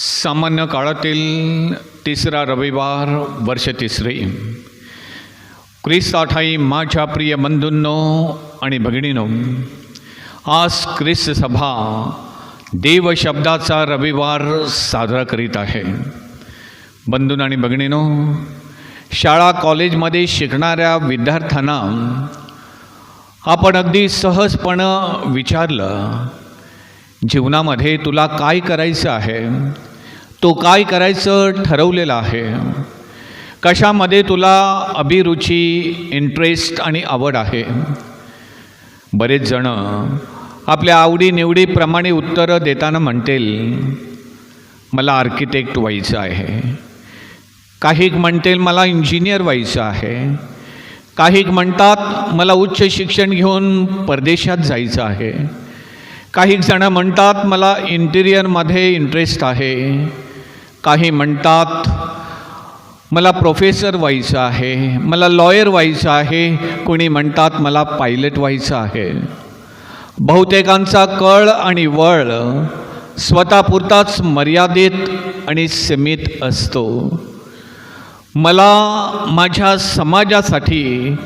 सामान्य काळातील तिसरा रविवार वर्ष तिसरे. ख्रिस्ताठाई माझ्या प्रिय बंधूंनो आणि भगिनीनो आज ख्रिस्त सभा देवशब्दाचा रविवार साजरा करीत आहे. बंधून आणि भगिनीनो शाळा कॉलेजमध्ये शिकणाऱ्या विद्यार्थ्यांना आपण अगदी सहजपणं विचारलं जीवनामध्ये तुला काय करायचं आहे? तो काय करायचं ठरवलेलं आहे? कशामध्ये तुला अभिरुची इंटरेस्ट आणि आवड आहे? बरेच जण आपल्या आवडीनिवडीप्रमाणे उत्तरं देताना म्हणतील मला आर्किटेक्ट व्हायचं आहे. काही म्हणतील मला इंजिनियर व्हायचं आहे. काही म्हणतात मला उच्च शिक्षण घेऊन परदेशात जायचं आहे. काही जणं म्हणतात मला इंटिरियरमध्ये इंटरेस्ट आहे. काही म्हणतात मला प्रोफेसर व्हायचं आहे मला लॉयर व्हायचं आहे. कोणी म्हणतात मला पायलट व्हायचं आहे. बहुतेकांचा कळ आणि वळ स्वतःपुरताच मर्यादित आणि सीमित असतो. मला माझ्या समाजासाठी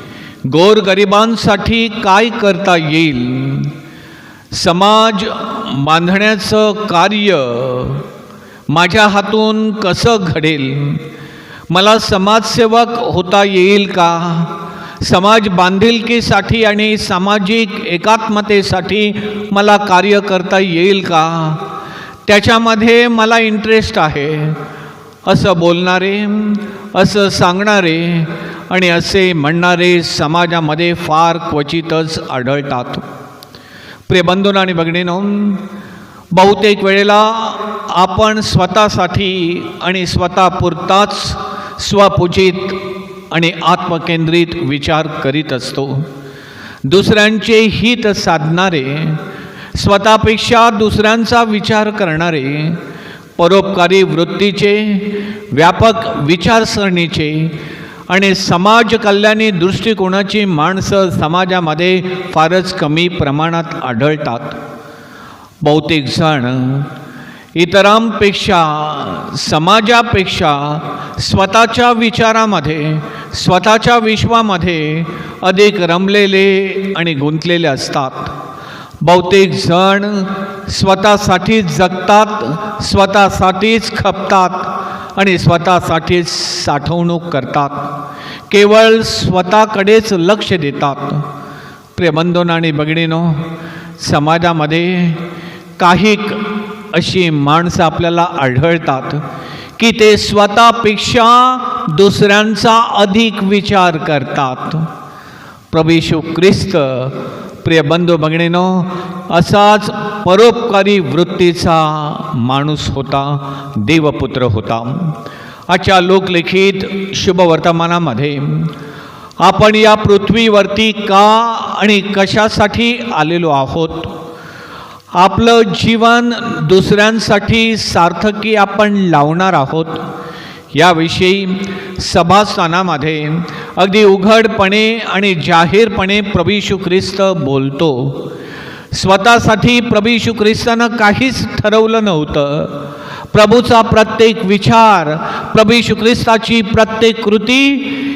गोरगरिबांसाठी काय करता येईल? समाज बांधण्याचं कार्य माझ्या हातून कसं घडेल? मला समाजसेवक होता येईल का? समाज बांधिलकीसाठी आणि सामाजिक एकात्मतेसाठी मला कार्य करता येईल का? त्याच्यामध्ये मला इंटरेस्ट आहे. असं बोलणारे असं सांगणारे आणि असे म्हणणारे समाजामध्ये फार क्वचितच आढळतात. प्रियबंधून आणि भगिनीनो बहुतेक वेळेला आपण स्वतःसाठी आणि स्वतःपुरताच स्वपूजित आणि आत्मकेंद्रित विचार करीत असतो. दुसऱ्यांचे हित साधणारे स्वतःपेक्षा दुसऱ्यांचा विचार करणारे परोपकारी वृत्तीचे व्यापक विचारसरणीचे आणि समाज कल्याणी दृष्टिकोनाची माणसं समाजामध्ये फारच कमी प्रमाणात आढळतात. बहुतेक जण इतरांपेक्षा समाजापेक्षा स्वतःच्या विचारामध्ये स्वतःच्या विश्वामध्ये अधिक रमलेले आणि गुंतलेले असतात. बहुतेक जण स्वतःसाठीच जगतात स्वतःसाठीच खपतात आणि स्वतःसाठीच साठवणूक करतात. केवळ स्वतःकडेच लक्ष देतात. प्रेबंधन आणि बगिणीनो समाजामध्ये काही अशी माणसं आपल्याला आढळतात की ते स्वतःपेक्षा दुसऱ्यांचा अधिक विचार करतात. प्रभेशू ख्रिस्त प्रिय बंधू भगिनीनो असाच परोपकारी वृत्तीचा माणूस होता देवपुत्र होता. आजच्या लोकलिखित शुभवर्तमानामध्ये आपण या पृथ्वीवरती का आणि कशासाठी आलेलो आहोत? आपलं जीवन दुसऱ्यांसाठी सार्थकी आपण लावणार आहोत. याविषयी सभास्थानामध्ये अगदी उघडपणे आणि जाहीरपणे प्रभू ख्रिस्त बोलतो. स्वतःसाठी प्रभू ख्रिस्तानं काहीच ठरवलं नव्हतं. प्रभूचा प्रत्येक विचार प्रभू ख्रिस्ताची प्रत्येक कृती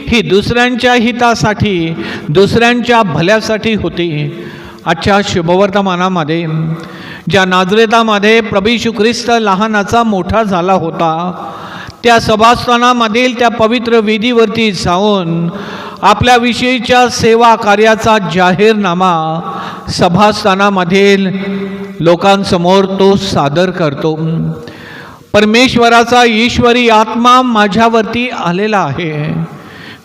ही दुसऱ्यांच्या हितासाठी दुसऱ्यांच्या भल्यासाठी होती. आजच्या शुभवर्तमानामध्ये ज्या नाजरेतामध्ये प्रभू ख्रिस्त लहानाचा मोठा झाला होता त्या सभास्थानामधील त्या पवित्र वेदीवरती जाऊन आपल्याविषयीच्या सेवा कार्याचा जाहीरनामा सभास्थानामधील लोकांसमोर तो सादर करतो. परमेश्वराचा ईश्वरी आत्मा माझ्यावरती आलेला आहे.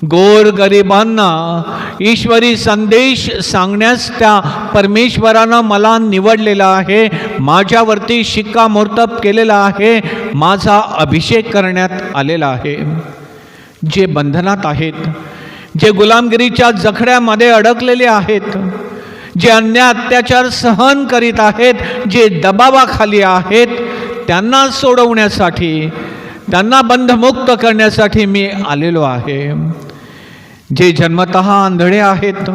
गोर गरिबांना ईश्वरी संदेश सांगण्यास त्या परमेश्वरानं मला निवडलेला आहे. माझ्यावरती शिक्कामोर्तब केलेला आहे. माझा अभिषेक करण्यात आलेला आहे. जे बंधनात आहेत जे गुलामगिरीच्या जखड्यामध्ये अडकलेले आहेत जे अन्य अत्याचार सहन करीत आहेत जे दबावाखाली आहेत त्यांना सोडवण्यासाठी त्यांना बंधमुक्त करण्यासाठी मी आलेलो आहे. जे जन्मत आंधळे आहेत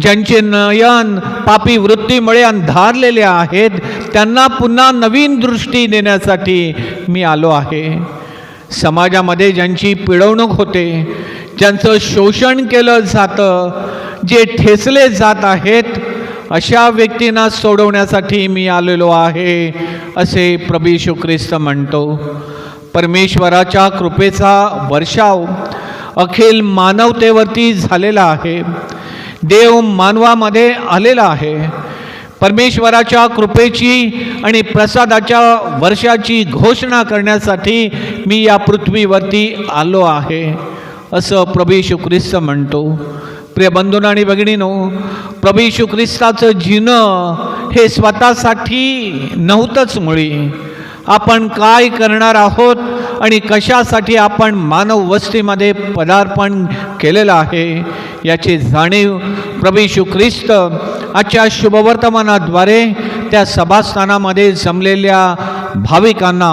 ज्यांचे नयन पापी वृत्तीमुळे अंधारलेले आहेत त्यांना पुन्हा नवीन दृष्टी देण्यासाठी मी आलो आहे. समाजामध्ये ज्यांची पिळवणूक होते ज्यांचं शोषण केलं जातं जे ठेचले जात आहेत अशा व्यक्तींना सोडवण्यासाठी मी आलेलो आहे असे प्रभू येशू ख्रिस्त म्हणतो. परमेश्वराच्या कृपेचा वर्षाव अखिल मानवतेवरती झालेला आहे. देव मानवामध्ये आलेला आहे. परमेश्वराच्या कृपेची आणि प्रसादाच्या वर्षाची घोषणा करण्यासाठी मी या पृथ्वीवरती आलो आहे. असं प्रभू येशू ख्रिस्त म्हणतो. प्रिय बंधून आणि भगिनीनो प्रभू येशू ख्रिस्ताचं जिणं हे स्वतःसाठी नव्हतंच मुळी. आपण काय करणार आहोत आणि कशासाठी आपण मानव वस्तीमध्ये पदार्पण केलेलं आहे याची जाणीव प्रभू ख्रिस्त आजच्या शुभवर्तमानाद्वारे त्या सभास्थानामध्ये जमलेल्या भाविकांना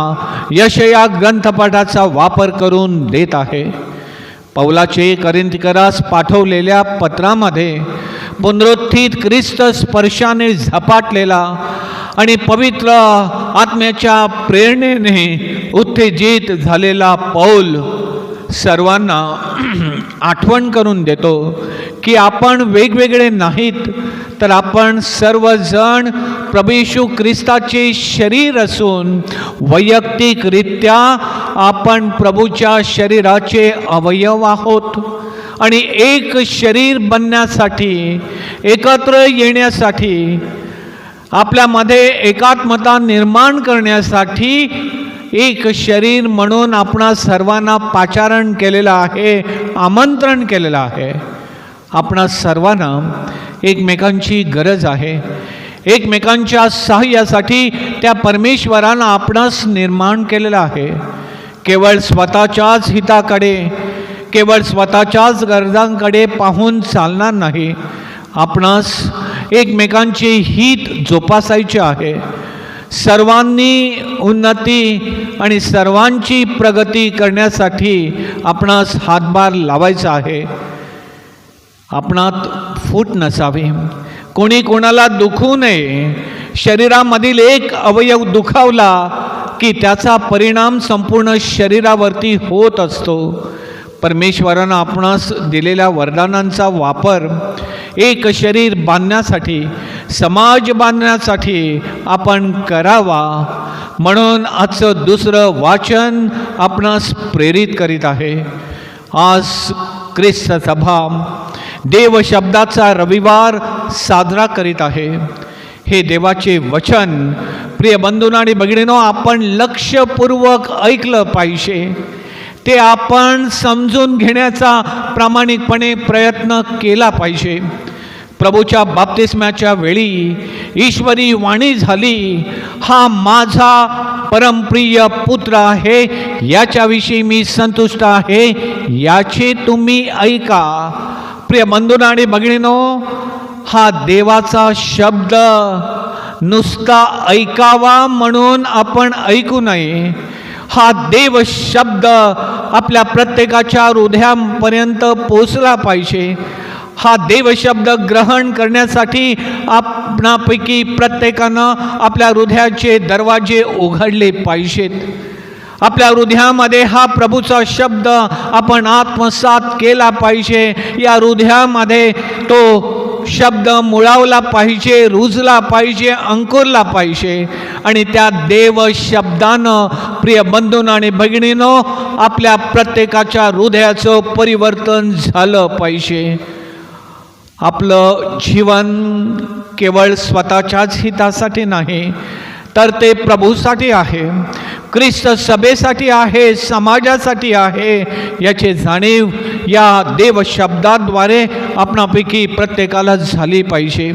यशया ग्रंथपाठाचा वापर करून देत आहे. पौलाचे करिंदकरास पाठवलेल्या पत्रामध्ये पुनरुत्थित ख्रिस्त स्पर्शाने झपाटलेला आणि पवित्र आत्म्याच्या प्रेरणेने उत्तेजित झालेला पौल सर्वांना आठवण करून देतो की आपण वेगवेगळे नाहीत तर आपण सर्वजण प्रभेशू ख्रिस्ताचे शरीर असून वैयक्तिकरित्या आपण प्रभूच्या शरीराचे अवयव आहोत. आणि एक शरीर बनण्यासाठी एकत्र येण्यासाठी आपल्यामध्ये एकात्मता निर्माण करण्यासाठी एक शरीर म्हणून आपणा सर्वांना पाचारण केलेलं आहे आमंत्रण केलेलं आहे. आपणा सर्वांना एकमेकांची गरज आहे. एकमेकांच्या सहाय्यासाठी त्या परमेश्वरानं आपणास निर्माण केलेलं आहे. केवळ स्वतःच्याच हिताकडे केवळ स्वतःच्याच गरजांकडे पाहून चालणार नाही. आपणास एकमेकांचे हित जोपासायचे आहे. सर्वांनी उन्नती आणि सर्वांची प्रगती करण्यासाठी आपणास हातभार लावायचा आहे. आपणात फूट नसावी. कोणी कोणाला दुखू नये. शरीरामधील एक अवयव दुखावला की त्याचा परिणाम संपूर्ण शरीरावरती होत असतो. परमेश्वरानं आपणास दिलेल्या वरदानांचा वापर एक शरीर बांधण्यासाठी समाज बांधण्यासाठी आपण करावा म्हणून आजचं दुसरं वाचन आपणास प्रेरित करीत आहे. आज ख्रिस्त सभा देवशब्दाचा रविवार साजरा करीत आहे. हे देवाचे वचन प्रिय बंधून आणि भगिनीनो आपण लक्षपूर्वक ऐकलं पाहिजे. ते आपण समजून घेण्याचा प्रामाणिकपणे प्रयत्न केला पाहिजे. प्रभूच्या बाप्तिस्म्याच्या वेळी ईश्वरी वाणी झाली. हा माझा परमप्रिय पुत्र आहे याच्याविषयी मी संतुष्ट आहे याचे तुम्ही ऐका. प्रिय बंधून आणि भगिनीनो हा देवाचा शब्द नुसता ऐकावा म्हणून आपण ऐकू नये. हा देव शब्द आपल्या प्रत्येकाच्या हृदयापर्यंत पोचला पाहिजे. हा देवशब्द ग्रहण करण्यासाठी आपणापैकी प्रत्येकानं आपल्या हृदयाचे दरवाजे उघडले पाहिजेत. आपल्या हृदयामध्ये हा प्रभूचा शब्द आपण आत्मसात केला पाहिजे. या हृदयामध्ये तो शब्द मुळावला पाहिजे रुजला पाहिजे अंकुरला पाहिजे. आणि त्या देव शब्दानं प्रिय बंधून आणि भगिनीनं आपल्या प्रत्येकाच्या हृदयाचं परिवर्तन झालं पाहिजे. आपलं जीवन केवळ स्वतःच्याच हितासाठी नाही तर ते प्रभूसाठी आहे ख्रिस्त सभेसाठी आहे समाजासाठी आहे याची जाणीव या देवशब्दाद्वारे आपणापैकी प्रत्येकाला झाली पाहिजे.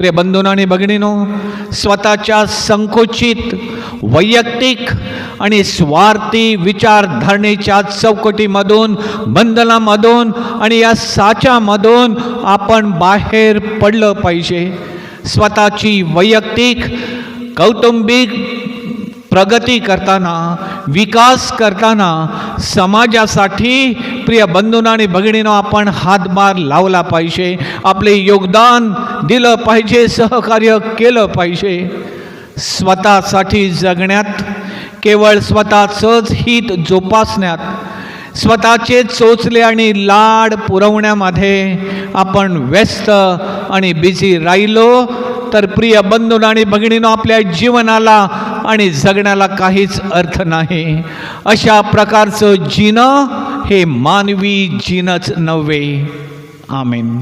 प्रिय बंधून आणि भगिनीनो स्वतःच्या संकुचित वैयक्तिक आणि स्वार्थी विचारधारणेच्या चौकटीमधून बंधनामधून आणि या साच्यामधून आपण बाहेर पडलं पाहिजे. स्वतःची वैयक्तिक कौटुंबिक प्रगती करताना विकास करताना समाजासाठी प्रिय बंधूंनो आणि भगिनीनो आपण हातभार लावला पाहिजे. आपले योगदान दिलं पाहिजे सहकार्य केलं पाहिजे. स्वतःसाठी जगण्यात केवळ स्वतःचंच हित जोपासण्यात स्वतःचे चोचले आणि लाड पुरवण्यामध्ये आपण व्यस्त आणि बिझी राहिलो. तर प्रिय बंधून आणि भगिनीनं आपल्या जीवनाला आणि जगण्याला काहीच अर्थ नाही. अशा प्रकारचं जिणं हे मानवी जिनंच नव्हे. आमेन.